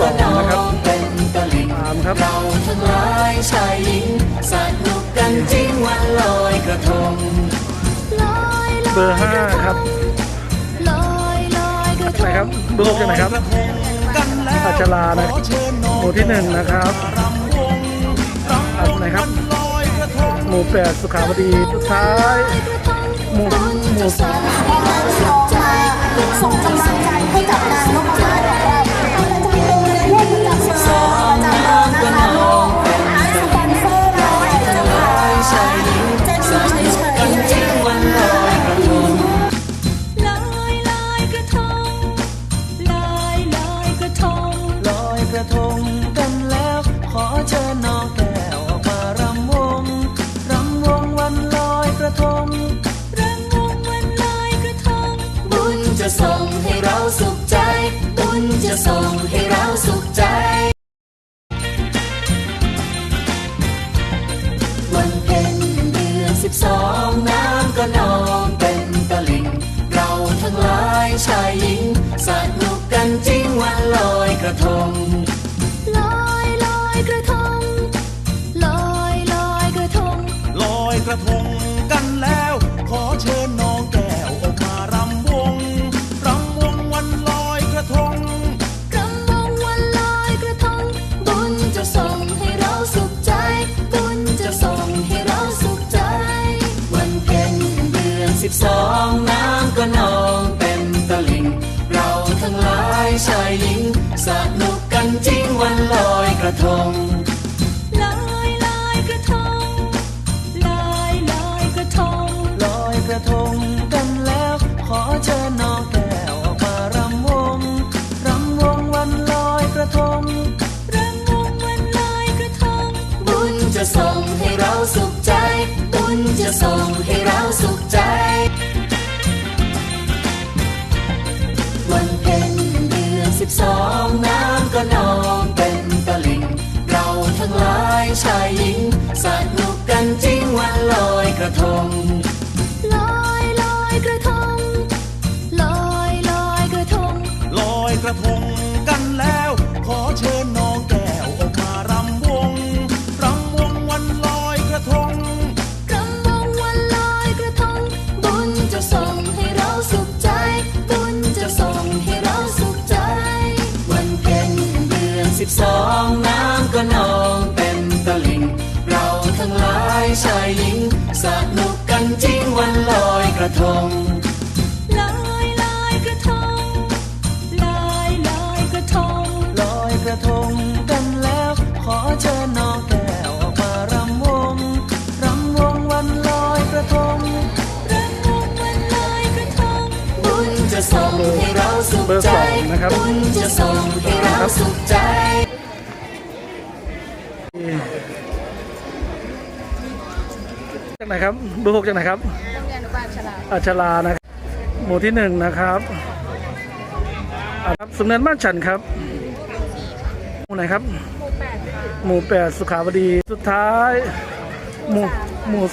สองนะครับเป็นตะลิ่งสามครับเราทั้งหลายชายหญิงสนุกกันจริงวันลอยกระทงเบอร์ห้าครับลอยลอยกระทไหนครับเบอร์หกจากไหนครับอัชรานะหมู่ที่หนึ่งนะครับอันไหนครับ หมู่แปดสุขาวดีสุดท้ายหมู่หมู่ส่งใจส่งกำลังใจให้กับนางนพมาศ สุขใจ ตุนจะส่งให้เราสุขใจ วันเพ็ญเดือนสิบสองน้ำก็นองเป็นตะลิ่ง เราทั้งหลายชายหญิงสนุกกันจริงวันลอยกระทง สิบสองน้ำก็นองเต็มตลิ่ง เราทั้งหลายชายหญิง สนุกกันจริงวันลอยกระทงลอยลอยกระทงลอยลอยกระทงลอยกระทงกันแล้ว ขอเชิญน้องแก้วออกมารำวงรำวงวันลอยกระทงรำวงวันลอยกระทง บุญจะส่งให้เราสุขใจ บุญจะส่งให้เราสุข สิบสองน้ำก็นองเป็นตะลิ่ง เราทั้งหลายชายหญิงสัตว์ ทั้งหลายชายหญิงสนุกกันจริงวันลอยกระทงลอยลอยกระทงลอยลอยกระทงลอยกระทงกันแล้วขอเชิญน้องแก้วออกมารำวงรำวงวันลอยกระทงรำวงวันลอยกระทงบุญจะส่งให้เราสุขเบอร์ใจสองนะครับบุญจะส่งให้เราสุขใจ จากไหนครับเบอร์หกจากไหนครับโรงเรียนอนุบาลฉลาดอัชรานะครับหมู่ที่หนึ่งนะครับอ่าครับสุนเนินบ้านฉันครับหมู่ไหนครับ หมู่แปดค่ะหมู่แปดสุขาวดีสุดท้าย หมู่หมู่